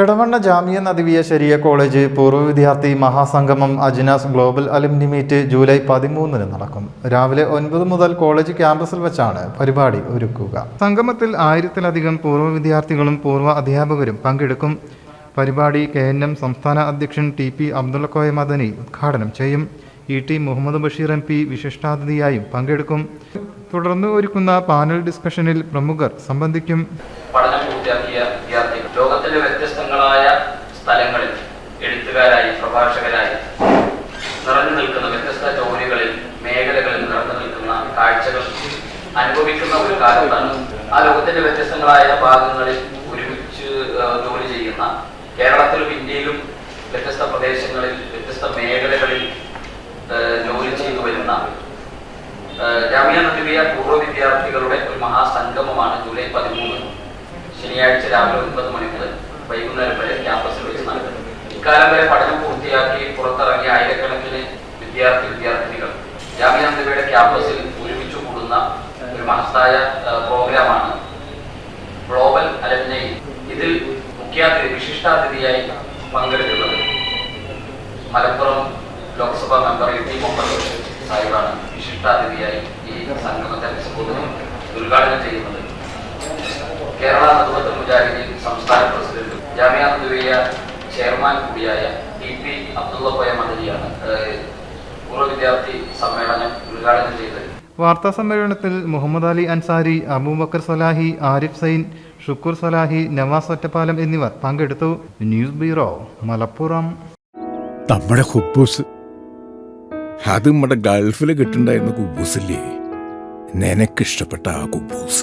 ഇടവണ്ണ ജാമിയ നദിവിയ ശരിയ കോളേജ് പൂർവ വിദ്യാർത്ഥി മഹാസംഗമം Ajinas global alumni meet July പതിമൂന്നിന് നടക്കും. രാവിലെ ഒൻപത് മുതൽ കോളേജ് ക്യാമ്പസിൽ വെച്ചാണ് പരിപാടി ഒരുക്കുക. സംഗമത്തിൽ ആയിരത്തിലധികം പൂർവ വിദ്യാർത്ഥികളും പൂർവ അധ്യാപകരും പങ്കെടുക്കും. പരിപാടി കെ എൻ എം സംസ്ഥാന അധ്യക്ഷൻ ടി പി അബ്ദുള്ളക്കോയ മദനി ഉദ്ഘാടനം ചെയ്യും. E T Muhammad Basheer M P വിശിഷ്ടാതിഥിയായും പങ്കെടുക്കും. തുടർന്ന് ഒരുക്കുന്ന പാനൽ ഡിസ്കഷനിൽ പ്രമുഖർ സംബന്ധിക്കും. പഠനം പൂർത്തിയാക്കിയ വിദ്യാർത്ഥികൾ. ലോകത്തിന്റെ വ്യത്യസ്തങ്ങളായ നിറഞ്ഞു നിൽക്കുന്ന വ്യത്യസ്ത ജോലികളിൽ മേഖലകളിൽ നിറഞ്ഞു നിൽക്കുന്ന കാഴ്ചകൾ അനുഭവിക്കുന്ന ഒരു കാലത്താണ് ആ ലോകത്തിന്റെ വ്യത്യസ്തങ്ങളായ ഭാഗങ്ങളിൽ ഒരുമിച്ച് ജോലി ചെയ്യുന്ന കേരളത്തിലും ഇന്ത്യയിലും വ്യത്യസ്ത പ്രദേശങ്ങളിൽ വ്യത്യസ്ത മേഖലകളിൽ ജോലി ചെയ്തു വരുന്ന ജാമ്യ നദിയ പൂർവ വിദ്യാർത്ഥികളുടെ ഒരു മഹാസംഗമമാണ് ജൂലൈ പതിമൂന്ന് ശനിയാഴ്ച രാവിലെ ഒൻപത് മണി മുതൽ വൈകുന്നേരം വരെ ക്യാമ്പസിൽ വെച്ച് നടക്കുന്നത്. ഇക്കാലം വരെ പഠനം പൂർത്തിയാക്കി പുറത്തിറങ്ങിയ വിദ്യാർത്ഥി വിദ്യാർത്ഥിനികൾ. ജാമിയ ക്യാമ്പസിൽ ഒരുമിച്ച് കൂടുന്ന ഒരു മഹത്തായ പ്രോഗ്രാമാണ് ഗ്ലോബൽ അലമിനൈ ഇതിൽ മുഖ്യാതിഥി വിശിഷ്ടാതിഥിയായി പങ്കെടുക്കുന്നത് Malappuram Lok Sabha member A T Muhammad സാഹിബാണ്. വിശിഷ്ടാതിഥിയായി ഈ സംഗമത്തെ അഭിസംബോധന ഉദ്ഘാടനം ചെയ്യുന്നത്. കേരള നദുവത്ത് മുജാഹിദീൻ സംസ്ഥാന പ്രസിഡന്റും. ജാമ്യ ചെയർമാൻ കൂടിയായ ടി പി അബ്ദുള്ള പോയ പൂർവ വിദ്യാർത്ഥി സമ്മേളനം ഉദ്ഘാടനം ചെയ്തത് വാർത്താ സമ്മേളനത്തിൽ മുഹമ്മദ് അലി അൻസാരി അബൂബക്കർ സലാഹി ആരിഫ് സൈൻ ഷുക്കൂർ സലാഹി നവാസ് ഒറ്റപ്പാലം എന്നിവർ പങ്കെടുത്തു. News bureau Malappuram. നമ്മുടെ ഹുബൂസ് അത് നമ്മുടെ ഗൾഫിൽ കിട്ടുണ്ടായിരുന്ന കുബൂസില്ലേ? നിനക്കിഷ്ടപ്പെട്ട ആ കുബൂസ്.